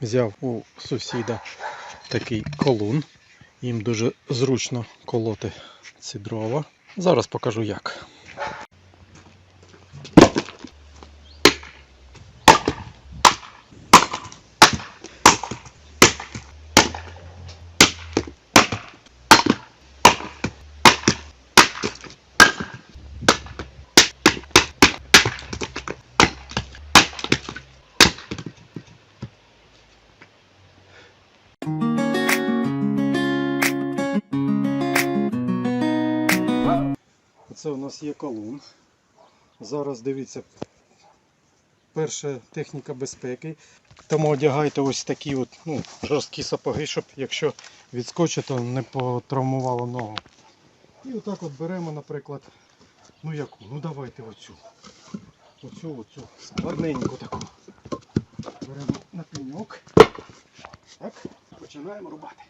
взяв у сусіда такий колун. Їм дуже зручно колоти ці дрова. Зараз покажу як. Це у нас є колун. Зараз дивіться, перша техніка безпеки. Тому одягайте ось такі от, ну, жорсткі сапоги, щоб якщо відскочить, то не потравмувало ногу. І отак от беремо, наприклад, ну яку? Ну давайте оцю. Оцю, оцю складненьку таку. Беремо на пеньок. Так, починаємо рубати.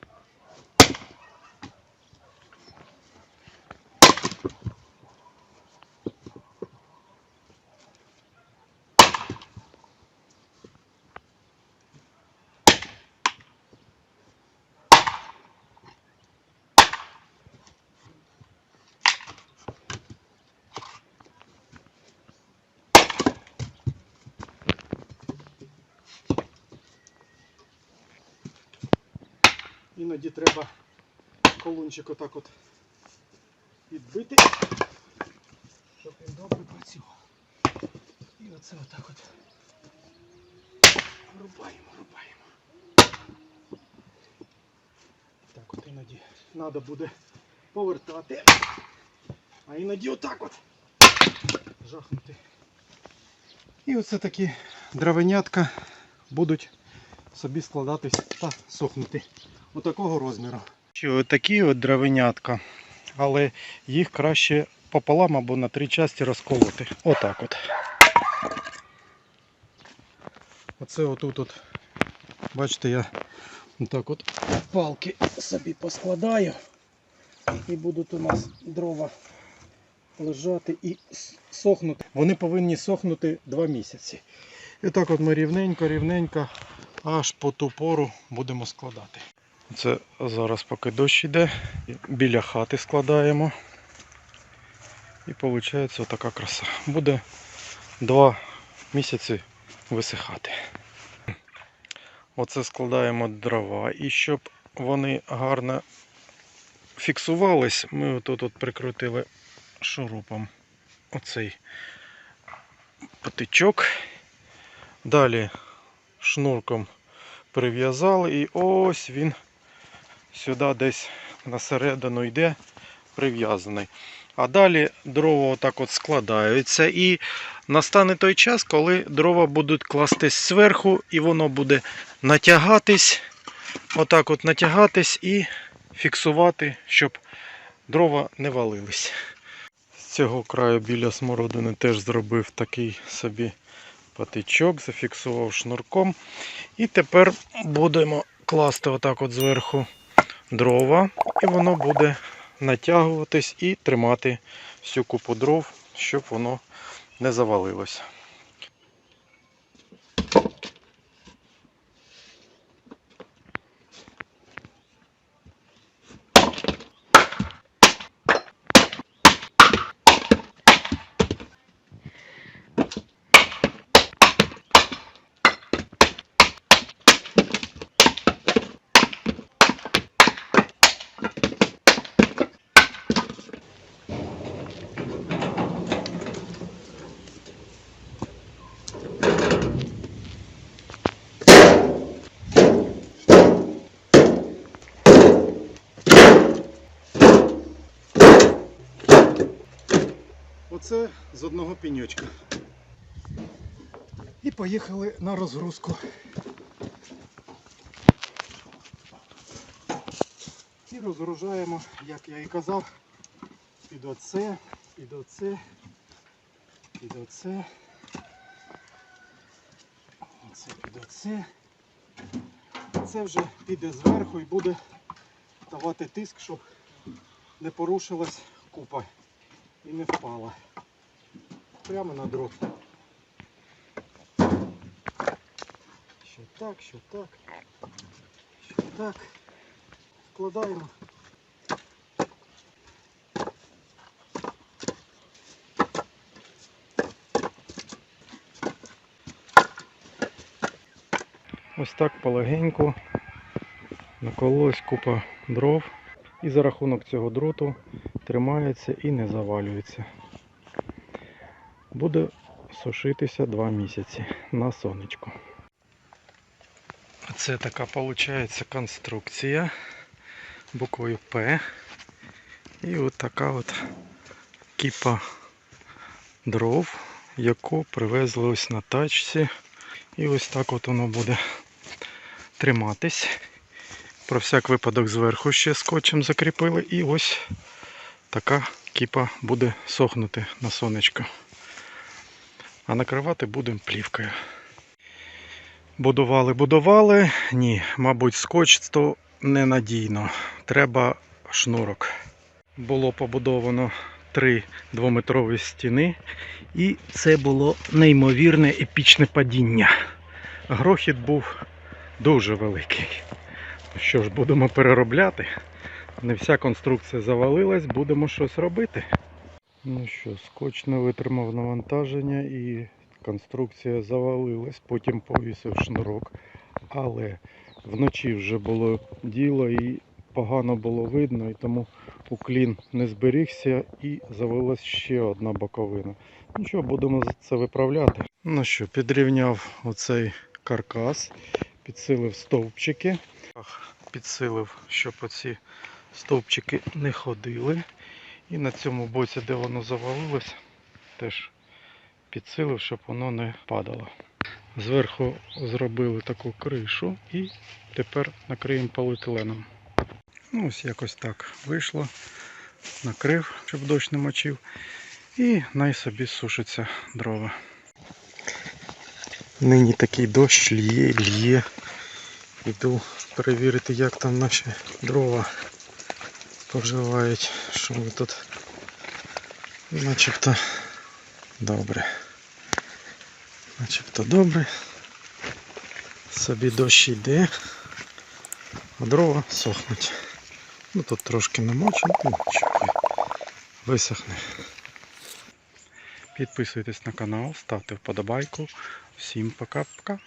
Іноді треба колунчик отак от відбити, щоб він добре працював. І оце отак от рубаємо, рубаємо. Так от іноді треба буде повертати, а іноді отак от жахнути. І оце такі дровенятка будуть собі складатись та сохнути. Отакого розміру. Що такі от дровенятка, але їх краще пополам або на три часті розколоти. Отак от. Оце отут от, бачите, я отак от палки собі поскладаю. І будуть у нас дрова лежати і сохнути. Вони повинні сохнути 2 місяці. І так от ми рівненько, рівненько, аж по ту пору будемо складати. Це зараз поки дощ йде, біля хати складаємо. І виходить отака краса. Буде 2 місяці висихати. Оце складаємо дрова. І щоб вони гарно фіксувались, ми отут от прикрутили шурупом оцей патичок. Далі шнурком прив'язали і ось він сюди десь на середину йде прив'язаний. А далі дрова отак от складаються. І настане той час, коли дрова будуть кластись зверху, і воно буде натягатись, отак от натягатись і фіксувати, щоб дрова не валились. З цього краю біля смородини теж зробив такий собі патичок, зафіксував шнурком. І тепер будемо класти отак от зверху дрова, і воно буде натягуватись і тримати всю купу дров, щоб воно не завалилось. Оце з одного пеньочка. І поїхали на розгрузку. І розгружаємо, як я і казав, під оце, під оце, під оце. Оце під оце. Це вже піде зверху і буде давати тиск, щоб не порушилась купа і не впала. Прямо на дрот. Що так, що так. Що так. Складаємо. Ось так полегеньку накололась купа дров. І за рахунок цього дроту тримається і не завалюється. Буде сушитися 2 місяці на сонечку. Це така виходить конструкція буквою П. І от така от кіпа дров, яку привезли ось на тачці. І ось так от воно буде триматись. Про всяк випадок зверху ще скотчем закріпили. І ось така кіпа буде сохнути на сонечко. А накривати будемо плівкою. Будували, будували. Ні, мабуть, скотч то ненадійно. Треба шнурок. Було побудовано три двометрові стіни, і це було неймовірне епічне падіння. Грохіт був дуже великий. Що ж, будемо переробляти. Не вся конструкція завалилась, будемо щось робити. Ну що, скотч не витримав навантаження і конструкція завалилась, потім повісив шнурок. Але вночі вже було діло і погано було видно, і тому уклін не зберігся і завалилась ще одна боковина. Ну що, будемо це виправляти. Ну що, підрівняв оцей каркас, підсилив стовпчики. Підсилив, щоб оці стовпчики не ходили. І на цьому боці, де воно завалилось, теж підсилив, щоб воно не падало. Зверху зробили таку кришу і тепер накриємо поліетиленом. Ну, ось якось так вийшло. Накрив, щоб дощ не мочив. І най собі сушиться дрова. Нині такий дощ лє, лє. Іду перевірити, як там наші дрова поживають, що ми тут начебто добре. Начебто добре. Собі дощ йде, а дрова сохнуть. Ну тут трошки намочено, ну нічого, висохне. Підписуйтесь на канал, ставте вподобайку. Всім пока-пока.